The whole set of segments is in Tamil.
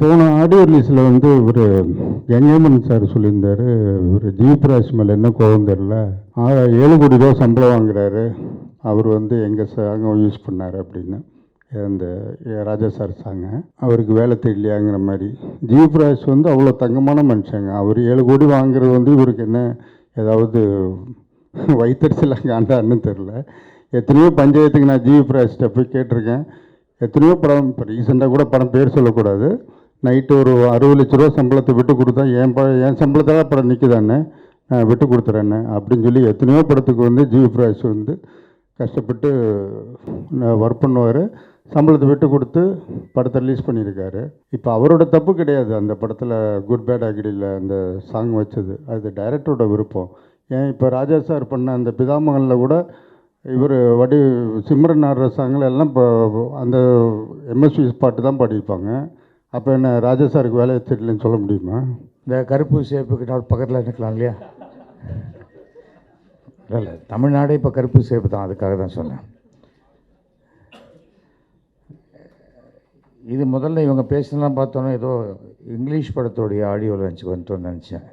போன ஆடியோ ரிலீஸில் வந்து ஒரு யங்கமன் சார் சொல்லியிருந்தாரு. இவர் ஜீப்ராஜ் மேலே என்ன கோபம் தெரில ஏழு கோடி ரூபா சம்பளம் வாங்குறாரு. அவர் வந்து எங்கள் சாங்கம் யூஸ் பண்ணார் அப்படின்னு. அந்த ராஜா சார் சாங்க அவருக்கு வேலை தெரியலையாங்கிற மாதிரி. ஜீப்ராஜ் வந்து அவ்வளோ தங்கமான மனுஷங்க. அவர் ஏழு கோடி வாங்குறது வந்து இவருக்கு என்ன ஏதாவது வயிற்றுச்சலாக காண்டான்னு தெரில எத்தனையோ பஞ்சாயத்துக்கு நான் ஜீப்ராஜ்கிட்ட போய் கேட்டிருக்கேன். எத்தனையோ படம் இப்போ ரீசெண்டாக கூட படம் பேர் சொல்லக்கூடாது. நைட்டு ஒரு அறுபது லட்ச ரூபா சம்பளத்தை விட்டு கொடுத்தா என் ப என் சம்பளத்தில் படம் நிற்குதானே நான் விட்டு கொடுத்துறேன்னு அப்படின்னு சொல்லி எத்தனையோ படத்துக்கு வந்து ஜீவ்ராஜ் வந்து கஷ்டப்பட்டு ஒர்க் பண்ணுவார். சம்பளத்தை விட்டு கொடுத்து படத்தை ரிலீஸ் பண்ணியிருக்காரு. இப்போ அவரோட தப்பு கிடையாது. அந்த படத்தில் குட் பேட் அகடியில் அந்த சாங் வச்சது. அது டைரக்டரோட விருப்பம். ஏன் இப்போ ராஜா சார் பண்ண அந்த பிதாமகனில் கூட இவர் வடி சிம்ரன் ஆடுற சாங்கில் எல்லாம் இப்போ அந்த எம்எஸ்வி பாட்டு தான் பாடியிருப்பாங்க. அப்போ என்ன ராஜா சாருக்கு வேலை வச்சிடலன்னு சொல்ல முடியுமா? இந்த கருப்பு சேப்புக்கு நான் பக்கத்தில் நிற்கலாம் இல்லையா? இல்லை தமிழ்நாடே இப்போ கருப்பு சேப்பு தான் அதுக்காக தான் சொன்னேன். இது முதல்ல இவங்க பேசினலாம் பார்த்தோன்னா ஏதோ இங்கிலீஷ் படத்தோடைய ஆடியோ லஞ்சுக்கு வந்துட்டோன்னு நினச்சேன்.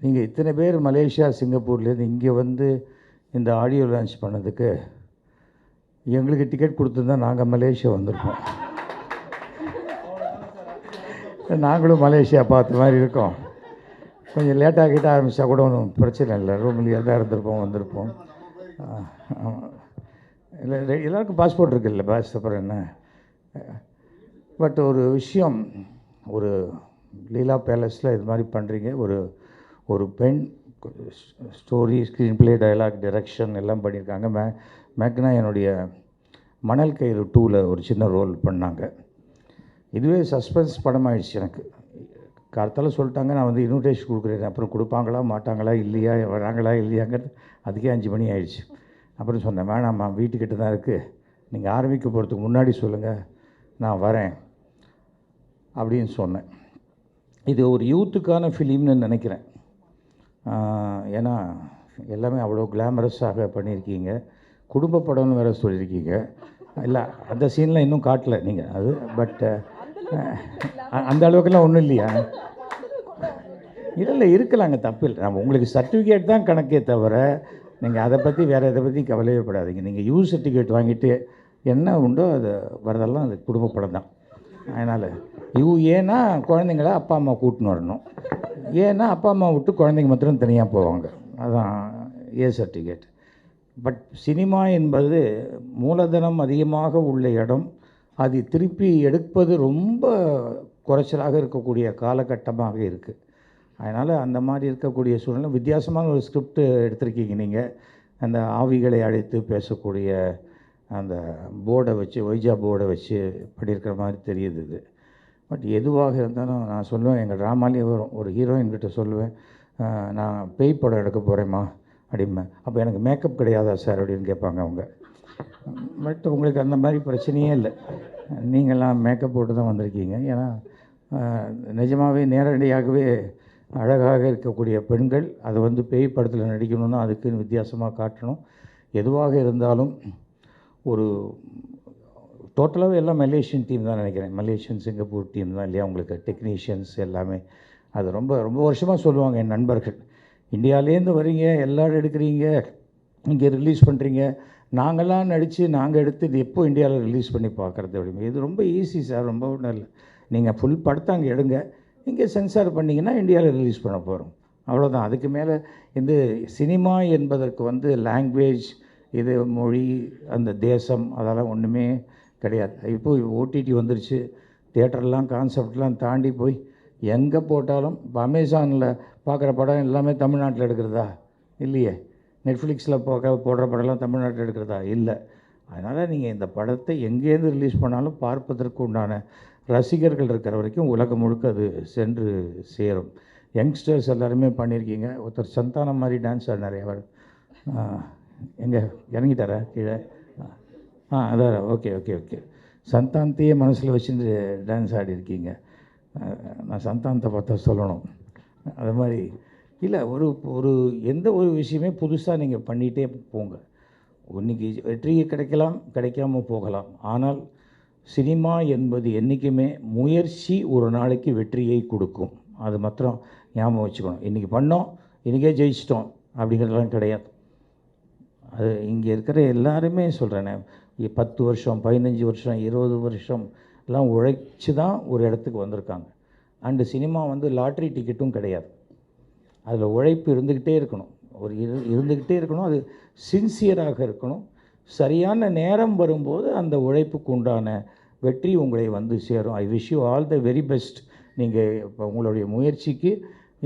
நீங்கள் இத்தனை பேர் மலேசியா சிங்கப்பூர்லேருந்து இங்கே வந்து இந்த ஆடியோ லான்ச் பண்ணதுக்கு எங்களுக்கு டிக்கெட் கொடுத்துருந்தா நாங்கள் மலேசியா வந்திருப்போம். நாங்களும் மலேசியா பார்த்த மாதிரி இருக்கோம். கொஞ்சம் லேட்டாக கிட்ட ஆரம்பித்தா கூட ஒன்றும் பிரச்சனை இல்லை. ரூம்லேயே தான் இருந்திருப்போம் வந்திருப்போம். இல்லை எல்லாருக்கும் பாஸ்போர்ட் இருக்குல்ல பாஸ் அப்புறம் என்ன? பட் ஒரு விஷயம் ஒரு லீலா பேலஸில் இது மாதிரி பண்ணுறீங்க ஒரு ஒரு பெண் story screenplay dialogue direction எல்லாம் பண்ணியிருக்காங்க. மே மேக்னா என்னுடைய மணல் கயிறு டூவில் ஒரு சின்ன ரோல் பண்ணாங்க. இதுவே சஸ்பென்ஸ் படம் ஆயிடுச்சு எனக்கு. கார்த்தால சொல்லிட்டாங்க நான் வந்து இன்விடேஷன் கொடுக்குறேன். அப்புறம் கொடுப்பாங்களா மாட்டாங்களா இல்லையா வராங்களா இல்லையாங்கிறது அதுக்கே அஞ்சு மணி ஆயிடுச்சு. அப்புறம் சொன்னேன் வேணாம்மா வீட்டுக்கிட்ட தான் இருக்குது நீங்கள் ஆரம்பிக்க போகிறதுக்கு முன்னாடி சொல்லுங்கள் நான் வரேன். அப்படின்னு சொன்னேன். இது ஒரு யூத்துக்கான ஃபிலிம்னு நினைக்கிறேன். ஏன்னா எல்லாமே அவ்வளோ கிளாமரஸாக பண்ணியிருக்கீங்க. குடும்ப படம்னு வேறு சொல்லியிருக்கீங்க. இல்லை அந்த சீன்லாம் இன்னும் காட்டலை நீங்கள் அது பட் அந்த அளவுக்குலாம் ஒன்றும் இல்லையா? இல்லை இல்லை இருக்கலாங்க தப்பு இல்லை நம்ம உங்களுக்கு சர்டிஃபிகேட் தான் கணக்கே தவிர நீங்கள் அதை பற்றி வேறு எதை பற்றி கவலையே படாதீங்க. நீங்கள் யூ சர்டிஃபிகேட் வாங்கிட்டு என்ன உண்டோ அது வரதெல்லாம் அது குடும்ப படம் தான். அதனால் யூ ஏன்னா குழந்தைங்கள அப்பா அம்மா கூட்டின்னு வரணும். ஏன்னா அப்பா அம்மா விட்டு குழந்தைங்க மாத்திரம் தனியாக போவாங்க. அதான் ஏ சர்டிஃபிகேட் பட் சினிமா என்பது மூலதனம் அதிகமாக உள்ள இடம். அது திருப்பி எடுப்பது ரொம்ப குறைச்சலாக இருக்கக்கூடிய காலகட்டமாக இருக்குது அதனால் அந்த மாதிரி இருக்கக்கூடிய சூழ்நிலை வித்தியாசமான ஒரு ஸ்கிரிப்ட் எடுத்திருக்கீங்க நீங்கள் அந்த ஆவிகளை அழைத்து பேசக்கூடிய அந்த போர்டை வச்சு ஒய்ஜா போர்டை வச்சு பண்ணியிருக்கிற மாதிரி தெரியுது இது. பட் எதுவாக இருந்தாலும் நான் சொல்லுவேன் எங்கள் ட்ராமாலேயே வரும். ஒரு ஹீரோயின்கிட்ட சொல்லுவேன் நான் பேய் படம் எடுக்க போகிறேம்மா அப்படிம்பேன். அப்போ எனக்கு மேக்கப் கிடையாதா சார் அப்படின்னு கேட்பாங்க அவங்க. பட் உங்களுக்கு அந்த மாதிரி பிரச்சனையே இல்லை. நீங்கள்லாம் மேக்கப் போட்டு தான் வந்திருக்கீங்க. ஏன்னா நிஜமாகவே நேரடியாகவே அழகாக இருக்கக்கூடிய பெண்கள் அது வந்து பேய் படத்தில் நடிக்கணும்னா அதுக்குன்னு வித்தியாசமாக காட்டணும். எதுவாக இருந்தாலும் ஒரு டோட்டலாகவே எல்லாம் மலேசியன் டீம் தான் நினைக்கிறேன். மலேசியன் சிங்கப்பூர் டீம் தான் இல்லையா? உங்களுக்கு டெக்னீஷியன்ஸ் எல்லாமே. அது ரொம்ப ரொம்ப வருஷமாக சொல்லுவாங்க என் நண்பர்கள். இந்தியாவிலேருந்து வரீங்க எல்லாரும் எடுக்கிறீங்க இங்கே ரிலீஸ் பண்ணுறீங்க நாங்களாம் நடித்து நாங்கள் எடுத்து இது எப்போ இந்தியாவில் ரிலீஸ் பண்ணி பார்க்குறது அப்படின்னு இது ரொம்ப ஈஸி சார் ரொம்ப ஒன்றும் இல்லை. நீங்கள் ஃபுல் படத்தை அங்கே எடுங்க. இங்கே சென்சார் பண்ணிங்கன்னா இந்தியாவில் ரிலீஸ் பண்ண போகிறோம் அவ்வளோதான் அதுக்கு மேலே இந்த சினிமா என்பதற்கு வந்து லாங்குவேஜ் இது மொழி அந்த தேசம் அதெல்லாம் ஒன்றுமே கிடையாது. இப்போது ஓடிடி வந்துருச்சு. தேட்டர்லாம் கான்செப்ட்லாம் தாண்டி போய் எங்கே போட்டாலும் இப்போ அமேசானில் பார்க்குற படம் எல்லாமே தமிழ்நாட்டில் எடுக்கிறதா? இல்லையே. நெட்ஃப்ளிக்ஸில் போக போடுற படம்லாம் தமிழ்நாட்டில் எடுக்கிறதா? இல்லை. அதனால் நீங்கள் இந்த படத்தை எங்கேருந்து ரிலீஸ் பண்ணாலும் பார்ப்பதற்கு உண்டான ரசிகர்கள் இருக்கிற வரைக்கும் உலகம் முழுக்க அது சென்று சேரும். யங்ஸ்டர்ஸ் எல்லாருமே பண்ணியிருக்கீங்க. ஒருத்தர் சந்தானம் மாதிரி டான்ஸ் ஆடினார் அவர். எங்கே? இறங்கிட்டாரா? கீழே? ஆ அதான் ஓகே ஓகே ஓகே. சந்தானத்தையே மனசில் வச்சுட்டு டான்ஸ் ஆடிருக்கீங்க இருக்கீங்க நான் சந்தானத்தை பார்த்தா சொல்லணும். அது மாதிரி இல்லை ஒரு ஒரு எந்த ஒரு விஷயமே புதுசாக நீங்கள் பண்ணிகிட்டே போங்க. இன்றைக்கி வெற்றி கிடைக்கலாம் கிடைக்காம போகலாம். ஆனால் சினிமா என்பது என்றைக்குமே முயற்சி ஒரு நாளைக்கு வெற்றியை கொடுக்கும். அது மாத்திரம் ஞாபகம் வச்சுக்கணும். இன்றைக்கி பண்ணோம் இன்றைக்கே ஜெயிச்சிட்டோம் அப்படிங்கிறதெல்லாம் கிடையாது. அது இங்கே இருக்கிற எல்லாருமே சொல்கிறேனே பத்து வருஷம் பதினஞ்சு வருஷம் இருபது வருஷம் எல்லாம் உழைச்சி தான் ஒரு இடத்துக்கு வந்திருக்காங்க. அண்டு சினிமா வந்து லாட்ரி டிக்கெட்டும் கிடையாது. அதில் உழைப்பு இருந்துக்கிட்டே இருக்கணும். ஒரு இரு இருந்துக்கிட்டே இருக்கணும். அது சின்சியராக இருக்கணும். சரியான நேரம் வரும்போது அந்த உழைப்புக்கு உண்டான வெற்றி உங்களை வந்து சேரும். I wish you all the very best நீங்கள் இப்போ உங்களுடைய முயற்சிக்கு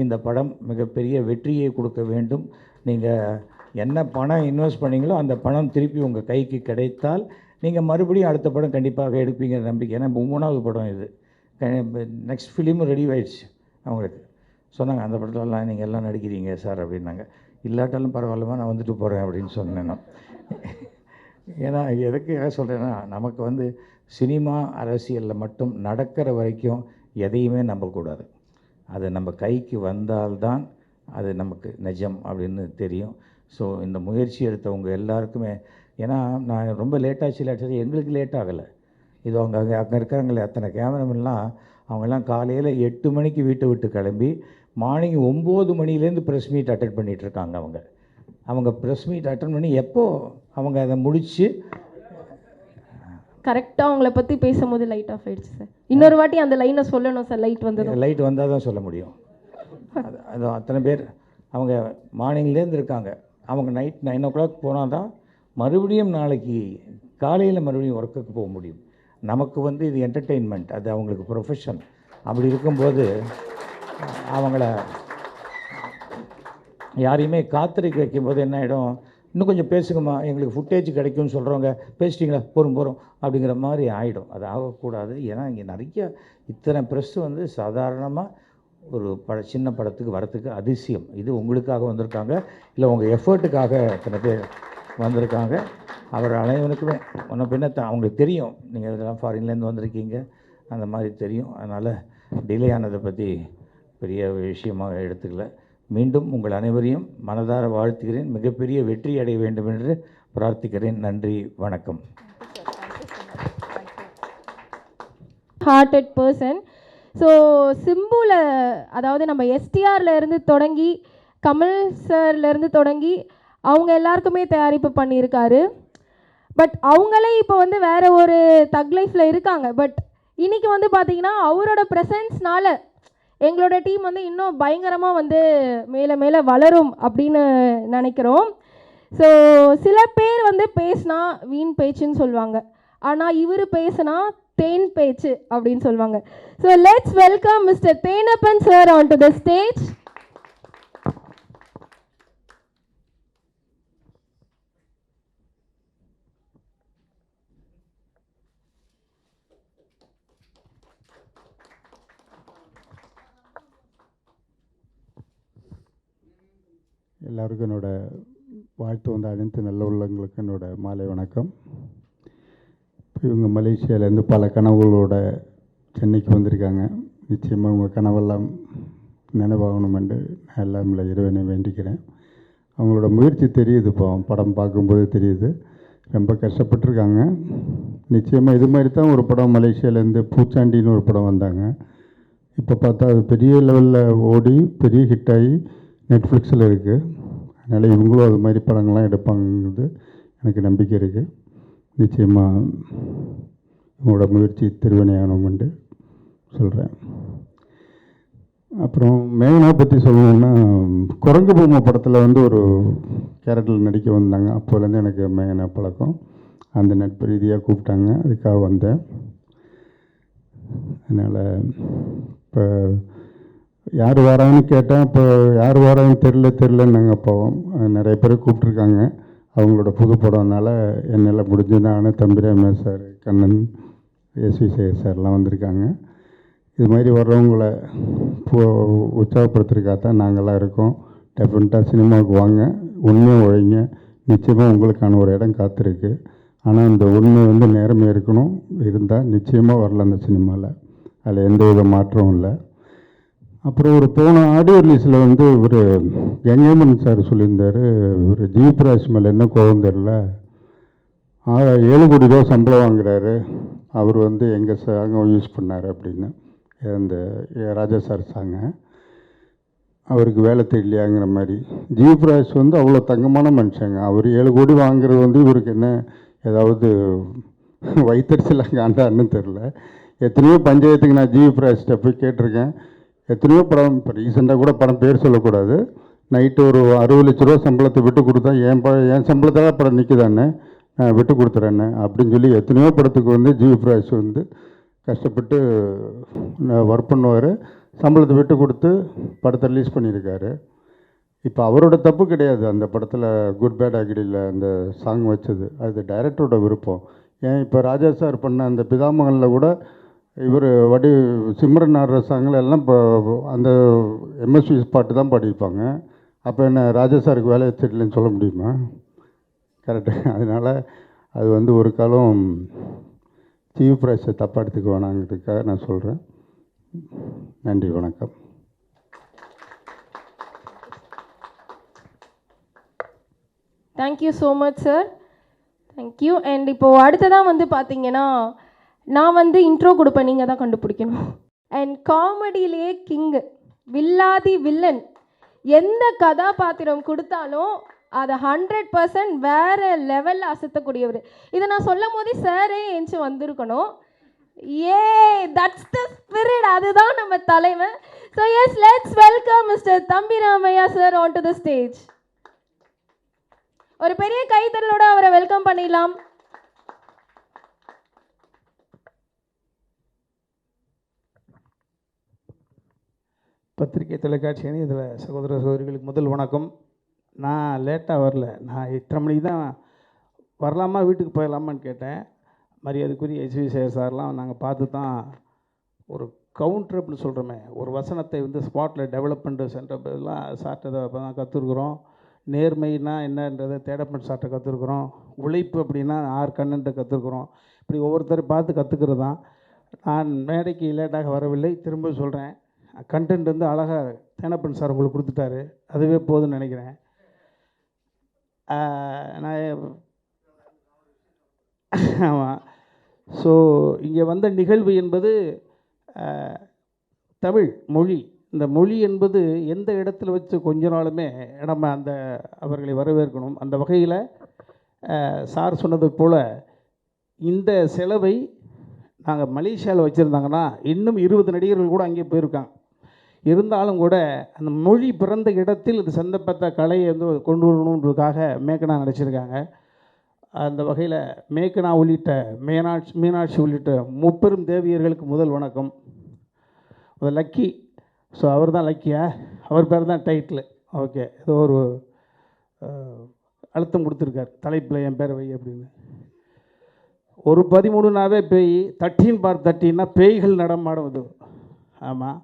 இந்த படம் மிகப்பெரிய வெற்றியை கொடுக்க வேண்டும். நீங்கள் என்ன பணம் இன்வெஸ்ட் பண்ணீங்களோ அந்த பணம் திருப்பி உங்கள் கைக்கு கிடைத்தால் நீங்கள் மறுபடியும் அடுத்த படம் கண்டிப்பாக எடுப்பீங்கிற நம்பிக்கை. ஏன்னா மூணாவது படம் இது. நெக்ஸ்ட் ஃபிலிமும் ரெடி ஆயிடுச்சு அவங்களுக்கு. சொன்னாங்க அந்த படத்துலலாம் நீங்கள் எல்லாம் நடிக்கிறீங்க சார் அப்படின்னாங்க. இல்லாட்டாலும் பரவாயில்லமா நான் வந்துட்டு போகிறேன் அப்படின்னு சொன்னேன் நான். ஏன்னா எதுக்காக சொல்கிறேன்னா நமக்கு வந்து சினிமா அரசியலில் மட்டும் நடக்கிற வரைக்கும் எதையுமே நம்பக்கூடாது. அது நம்ம கைக்கு வந்தால்தான் அது நமக்கு நிஜம் அப்படின்னு தெரியும். ஸோ இந்த முயற்சி எடுத்தவங்க எல்லாருக்குமே ஏன்னா நான் ரொம்ப லேட்டாச்சு லேட்டாச்சு எங்களுக்கு லேட் ஆகலை. இது அவங்க அங்கே அங்கே இருக்கிறவங்களே அத்தனை கேமராமென்லாம் அவங்கெல்லாம் காலையில் எட்டு மணிக்கு வீட்டை விட்டு கிளம்பி மார்னிங் ஒம்பது மணிலேருந்து ப்ரெஸ் மீட் அட்டன் பண்ணிகிட்ருக்காங்க அவங்க. அவங்க ப்ரெஸ் மீட் அட்டன் பண்ணி எப்போ அவங்க அதை முடித்து கரெக்டாக அவங்கள பற்றி பேசும்போது லைட் ஆஃப் ஆயிடுச்சு சார் இன்னொரு வாட்டி அந்த லைனை சொல்லணும் சார் லைட் வந்ததும் லைட் வந்தால் தான் சொல்ல முடியும். அது அது அத்தனை பேர் அவங்க மார்னிங்லேருந்து இருக்காங்க. அவங்க நைட் நைன் ஓ கிளாக் போனால் தான் மறுபடியும் நாளைக்கு காலையில் மறுபடியும் ஒர்க்குக்கு போக முடியும். நமக்கு வந்து இது என்டர்டெயின்மெண்ட் அது அவங்களுக்கு ப்ரொஃபஷன் அப்படி இருக்கும்போது அவங்கள யாரையுமே காத்திருக்க வைக்கும்போது என்ன ஆகிடும் இன்னும் கொஞ்சம் பேசுங்கம்மா எங்களுக்கு ஃபுட்டேஜ் கிடைக்கும்னு சொல்கிறவங்க பேசிட்டீங்களா? போகிறோம் போகிறோம் அப்படிங்கிற மாதிரி ஆகிடும் அது ஆகக்கூடாது. ஏன்னா இங்கே நிறைய இத்தனை ப்ரெஸ் வந்து சாதாரணமாக ஒரு பட சின்ன படத்துக்கு வரத்துக்கு அதிசயம். இது உங்களுக்காக வந்திருக்காங்க இல்லை உங்கள் எஃபர்ட்டுக்காக இத்தனை பேர் வந்திருக்காங்க. அவர் அனைவருக்குமே ஒன்றை பின்ன த- அவங்களுக்கு தெரியும். நீங்கள் இதெல்லாம் ஃபாரின்லேருந்து வந்திருக்கீங்க. அந்த மாதிரி தெரியும். அதனால் டிலே ஆனதை பற்றி பெரிய விஷயமாக எடுத்துக்கல. மீண்டும் உங்கள் அனைவரையும் மனதார வாழ்த்துகிறேன். மிகப்பெரிய வெற்றி அடைய வேண்டும் என்று பிரார்த்திக்கிறேன். நன்றி வணக்கம். ஹார்ட்டட் பர்சன் ஸோ சிம்புவில் அதாவது நம்ம எஸ்டிஆர்லேருந்து தொடங்கி கமல் சார்லேருந்து தொடங்கி அவங்க எல்லாருக்குமே தயாரிப்பு பண்ணியிருக்காரு. பட் அவங்களே இப்போ வந்து வேறு ஒரு தக் லைஃப்பில் இருக்காங்க. பட் இன்றைக்கி வந்து பார்த்தீங்கன்னா அவரோட ப்ரெசன்ஸ்னால் எங்களோட டீம் வந்து இன்னும் பயங்கரமாக வந்து மேலே மேலே வளரும் அப்படின்னு நினைக்கிறோம். ஸோ சில பேர் வந்து பேசினா வீண் பேச்சுன்னு சொல்லுவாங்க. ஆனால் இவர் பேசினா தேன் பேச்சு அப்படின்னு சொல்லுவாங்க. So let's welcome mister Thenappan sir on to the stage எல்லாருக்கும் என்னோட வாழ்த்து வந்த அனைத்து நல்ல உள்ளங்களுக்கு என்னோட மாலை வணக்கம். இப்போ இவங்க மலேசியாவிலேருந்து பல கனவுகளோட சென்னைக்கு வந்திருக்காங்க. நிச்சயமாக உங்கள் கனவெல்லாம் நினைவாகணுமென்று நான் எல்லாம் இல்லை இறைவனை வேண்டிக்கிறேன். அவங்களோட முயற்சி தெரியுது இப்போ படம் பார்க்கும்போது தெரியுது. ரொம்ப கஷ்டப்பட்டிருக்காங்க. நிச்சயமாக இது மாதிரி தான் ஒரு படம் மலேசியாவிலேருந்து பூச்சாண்டின்னு ஒரு படம் வந்தாங்க. இப்போ பார்த்தா அது பெரிய லெவலில் ஓடி பெரிய ஹிட் ஆகி நெட்ஃப்ளிக்ஸில் இருக்குது அதனால் இவங்களும் அது மாதிரி படங்கள்லாம் எடுப்பாங்கிறது எனக்கு நம்பிக்கை இருக்குது நிச்சயமாக உங்களோட முயற்சி திருவினையானோம் உண்டு சொல்கிறேன் அப்புறம் மேகனா பற்றி சொல்லணுன்னா குரங்கு பொம்மை படத்தில் வந்து ஒரு கேரக்டரில் நடிக்க வந்தாங்க. அப்போலேருந்து எனக்கு மேகனா பழக்கம். அந்த நட்பு ரீதியாக கூப்பிட்டாங்க. அதுக்காக வந்தேன். அதனால் இப்போ யார் வரான்னு கேட்டேன் இப்போ யார் வரான்னு தெரில தெரிலன்னாங்க போவோம் நிறைய பேர் கூப்பிட்ருக்காங்க அவங்களோட புது படம்னால என்னால் முடிஞ்சு தம்பிராமே சார் கண்ணன் எஸ்வி சேகர் சார்லாம் வந்திருக்காங்க. இது மாதிரி வர்றவங்கள உற்சாகப்படுத்துறதுக்காக தான் நாங்கள்லாம் இருக்கோம். டெஃபினட்டாக சினிமாவுக்கு வாங்க உண்மையாக உழைங்க. நிச்சயமாக உங்களுக்கான ஒரு இடம் காத்திருக்கு. ஆனால் அந்த உண்மை வந்து நேரமே இருக்கணும். இருந்தால் நிச்சயமாக வரல அந்த சினிமாவில் அதில் எந்த வித மாற்றமும் இல்லை. அப்புறம் ஒரு போன ஆடியோ ரிலீஸில் வந்து ஒரு கங்கேமன் சார் சொல்லியிருந்தார் ஒரு ஜீப்ராஜ் மேலே என்ன குழந்தைல தெரில ஆ, ஏழு கோடி ரூபா சம்பளம் வாங்குறாரு. அவர் வந்து எங்கள் சாங்கம் யூஸ் பண்ணார் அப்படின்னு அந்த ராஜா சார் சாங்க. அவருக்கு வேலை தெரியலையாங்கிற மாதிரி. ஜீவபிராஜ் வந்து அவ்வளோ தங்கமான மனுஷங்க. அவர் ஏழு கோடி வாங்குறது வந்து இவருக்கு என்ன ஏதாவது வைத்தறிச்சலாக காண்டான்னு தெரில எத்தனையோ பஞ்சாயத்துக்கு நான் ஜீவபிராஜ்கிட்ட போய் கேட்டிருக்கேன். எத்தனையோ படம் இப்போ ரீசெண்டாக கூட படம் பேர் சொல்லக்கூடாது. நைட்டு ஒரு அறுபது லட்ச ரூபா சம்பளத்தை விட்டு கொடுத்தா என் ப என் சம்பளத்தில் படம் நிற்குதானே நான் விட்டு கொடுத்துறேன்னு அப்படின்னு சொல்லி எத்தனையோ படத்துக்கு வந்து ஜீவபிராஜ் வந்து கஷ்டப்பட்டு ஒர்க் பண்ணுவார். சம்பளத்தை விட்டு கொடுத்து படத்தை ரிலீஸ் பண்ணியிருக்காரு. இப்போ அவரோட தப்பு கிடையாது. அந்த படத்தில் குட் பேட் அகடியில் அந்த சாங் வச்சது. அது டைரக்டரோட விருப்பம். ஏன் இப்போ ராஜா சார் பண்ண அந்த பிதாமகனில் கூட இவர் வடி சிம்ரன் ஆடுற சாங்கில் எல்லாம் இப்போ அந்த எம்எஸ்வி பாட்டு தான் பாடியிருப்பாங்க. அப்போ என்ன ராஜா சாருக்கு வேலையை தெரியலன்னு சொல்ல முடியுமா? கரெக்டு அதனால் அது வந்து ஒரு காலம் தீவு பிரைஸை தப்பாக எடுத்துக்க வேணாங்கிறதுக்காக நான் சொல்கிறேன் நன்றி வணக்கம். Thank you so much sir thank you and இப்போது அடுத்ததாக வந்து பார்த்தீங்கன்னா நான் வந்து இன்ட்ரோ கொடுப்பேன் நீங்கள் தான் கண்டுபிடிக்கணும். அண்ட் காமெடியிலேயே கிங்கு வில்லாதி வில்லன். எந்த கதாபாத்திரம் கொடுத்தாலும் அதை ஹண்ட்ரட் பர்சன்ட் வேறு லெவலில் அசத்தக்கூடியவர். இதை நான் சொல்லும் போதே சாரே எஞ்சி வந்திருக்கணும். ஏ தட்ஸ் த ஸ்பிரிட் அதுதான் நம்ம தலைவன். So yes let's welcome mister Thambi Ramaiah sir on to the stage ஒரு பெரிய கைத்தறலோட அவரை வெல்கம் பண்ணிடலாம். பத்திரிகை தொலைக்காட்சி அணி இதில் சகோதர சகோதரிகளுக்கு முதல் வணக்கம். நான் லேட்டாக வரல. நான் எட்டரை மணிக்கு தான் வரலாமா வீட்டுக்கு போயிடலாமான்னு கேட்டேன். மரியாதைக்குரிய எஸ்வி சேர் சார்லாம் நாங்கள் பார்த்து தான் ஒரு கவுண்டர் அப்படின்னு சொல்கிறோமே ஒரு வசனத்தை வந்து ஸ்பாட்டில் டெவலப் பண்ணுற சென்டர்லாம் சார்ட்டை இப்போ தான் கற்றுருக்குறோம் நேர்மைனா என்னன்றதை தேடப்பன் சார்ட்டை கற்றுருக்குறோம் உழைப்பு அப்படின்னா ஆறு கண்ணுன்ற கற்றுருக்குறோம் இப்படி ஒவ்வொருத்தர் பார்த்து கற்றுக்கிறது தான். நான் மேடைக்கு லேட்டாக வரவில்லை. திரும்ப சொல்கிறேன் கண்டென்ட் வந்து அழகாக தேனப்பன் சார் உங்களுக்கு கொடுத்துட்டாரு. அதுவே போதும்னு நினைக்கிறேன். நான் ஆமாம் ஸோ இங்கே வந்த நிகழ்வு என்பது தமிழ் மொழி. இந்த மொழி என்பது எந்த இடத்துல வச்சு கொஞ்ச நாளுமே நம்ம அந்த அவர்களை வரவேற்கணும். அந்த வகையில் சார் சொன்னது போல் இந்த செலவை நாங்கள் மலேசியாவில் வச்சுருந்தாங்கன்னா இன்னும் இருபது நடிகர்கள் கூட அங்கே போயிருக்காங்க. இருந்தாலும் கூட அந்த மொழி பிறந்த இடத்தில் இது சந்தப்பட்ட கலையை வந்து கொண்டு வரணுன்றதுக்காக மேக்கனா நடிச்சிருக்காங்க. அந்த வகையில் மேக்கனா உள்ளிட்ட மீனாட்சி மீனாட்சி உள்ளிட்ட முப்பெரும் தேவியர்களுக்கு முதல் வணக்கம். அது லக்கி. ஸோ அவர் தான் லக்கியா அவர் பேர் தான் டைட்டில். ஓகே. ஏதோ ஒரு அழுத்தம் கொடுத்துருக்கார். தலைப்பில் என் பேர் வை அப்படின்னு. ஒரு பதிமூணுனாவே பேய் தட்டின் பார் தட்டின்னா பேய்கள் நடமாடும் இது ஆமாம்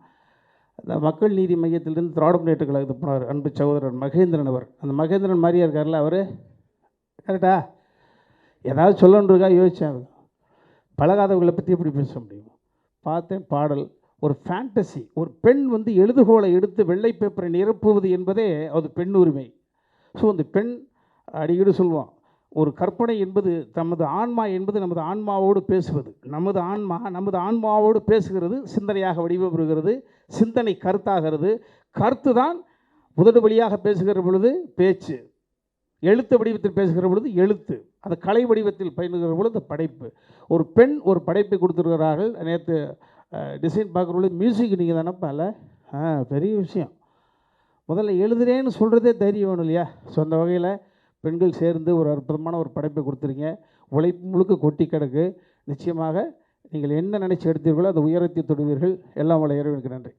மக்கள் நீதி மையத்திலிருந்து திராவிட முன்னேற்ற கழகத்துக்கு போனார் அன்பு சகோதரர் மகேந்திரன் அவர். அந்த மகேந்திரன் மாதிரியா இருக்கார்ல அவர்? கரெக்டா? ஏதாவது சொல்லணுன்றக்கா யோசித்தேன் பழகாதவர்களை பற்றி எப்படி பேச முடியும்? பார்த்தேன் பாடல். ஒரு ஃபேண்டசி ஒரு பெண் வந்து எழுதுகோலை எடுத்து வெள்ளை பேப்பரை நிரப்புவது என்பதே அது பெண் உரிமை. ஸோ அந்த பெண் அடிக்கடி சொல்லுவோம் ஒரு கற்பனை என்பது நமது ஆன்மா என்பது நமது ஆன்மாவோடு பேசுவது. நமது ஆன்மா நமது ஆன்மாவோடு பேசுகிறது சிந்தனையாக வடிவம் சிந்தனை கருத்தாகிறது. கருத்து தான் உதடு வழியாக பேசுகிற பொழுது பேச்சு. எழுத்து வடிவத்தில் பேசுகிற பொழுது எழுத்து. அது கலை வடிவத்தில் பயிலுகிற பொழுது படைப்பு. ஒரு பெண் ஒரு படைப்பை கொடுத்துருக்கிறார்கள். நேற்று டிசைன் பார்க்குற பொழுது மியூசிக் நீங்கள் தானப்பால பெரிய விஷயம். முதல்ல எழுதுறேன்னு சொல்கிறதே தைரியம் வேணும் இல்லையா? ஸோ அந்த வகையில் பெண்கள் சேர்ந்து ஒரு அற்புதமான ஒரு படைப்பை கொடுத்துருங்க உழைப்பு முழுக்க கொட்டி கிடக்கு. நிச்சயமாக நீங்கள் என்ன நினச்சி எடுத்தீர்களோ அதை உயரத்தை தொடுவீர்கள். எல்லாம் உள்ள இறைவனுக்கு நன்றி.